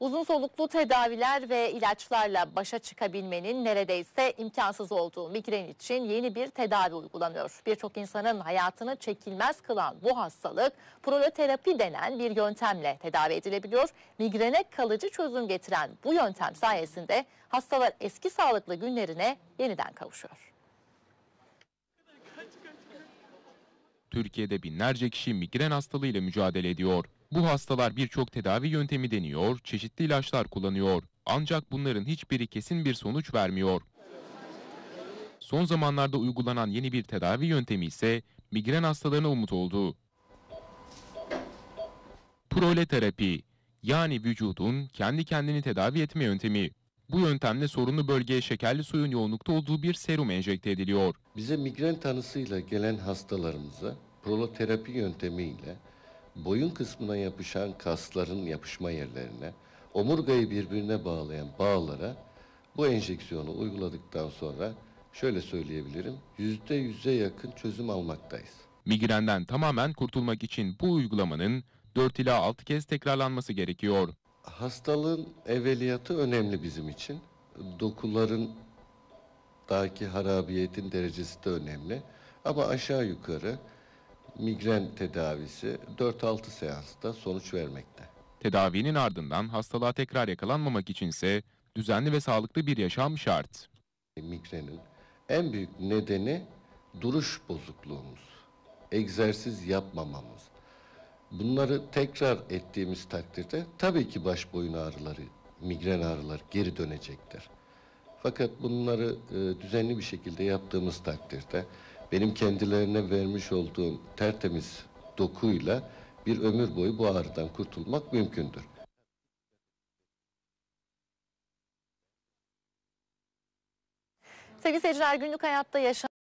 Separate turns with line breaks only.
Uzun soluklu tedaviler ve ilaçlarla başa çıkabilmenin neredeyse imkansız olduğu migren için yeni bir tedavi uygulanıyor. Birçok insanın hayatını çekilmez kılan bu hastalık proloterapi denen bir yöntemle tedavi edilebiliyor. Migrene kalıcı çözüm getiren bu yöntem sayesinde hastalar eski sağlıklı günlerine yeniden kavuşuyor.
Türkiye'de binlerce kişi migren hastalığıyla mücadele ediyor. Bu hastalar birçok tedavi yöntemi deniyor, çeşitli ilaçlar kullanıyor. Ancak bunların hiçbiri kesin bir sonuç vermiyor. Son zamanlarda uygulanan yeni bir tedavi yöntemi ise migren hastalarına umut oldu. Proleterapi yani vücudun kendi kendini tedavi etme yöntemi. Bu yöntemle sorunlu bölgeye şekerli suyun yoğunlukta olduğu bir serum enjekte ediliyor.
Bize migren tanısıyla gelen hastalarımıza proloterapi yöntemiyle boyun kısmına yapışan kasların yapışma yerlerine, omurgayı birbirine bağlayan bağlara bu enjeksiyonu uyguladıktan sonra şöyle söyleyebilirim, yüzde yüze yakın çözüm almaktayız.
Migrenden tamamen kurtulmak için bu uygulamanın 4 ila 6 kez tekrarlanması gerekiyor.
Hastalığın evveliyatı önemli bizim için. Dokuların daki harabiyetin derecesi de önemli. Ama aşağı yukarı migren tedavisi 4-6 seansta sonuç vermekte.
Tedavinin ardından hastalığa tekrar yakalanmamak içinse düzenli ve sağlıklı bir yaşam şart.
Migrenin en büyük nedeni duruş bozukluğumuz, egzersiz yapmamamız. Bunları tekrar ettiğimiz takdirde tabii ki baş boyun ağrıları, migren ağrıları geri dönecektir. Fakat bunları e, düzenli bir şekilde yaptığımız takdirde benim kendilerine vermiş olduğum tertemiz dokuyla bir ömür boyu bu ağrıdan kurtulmak mümkündür.
Sevgili seyirciler günlük hayatta yaşanan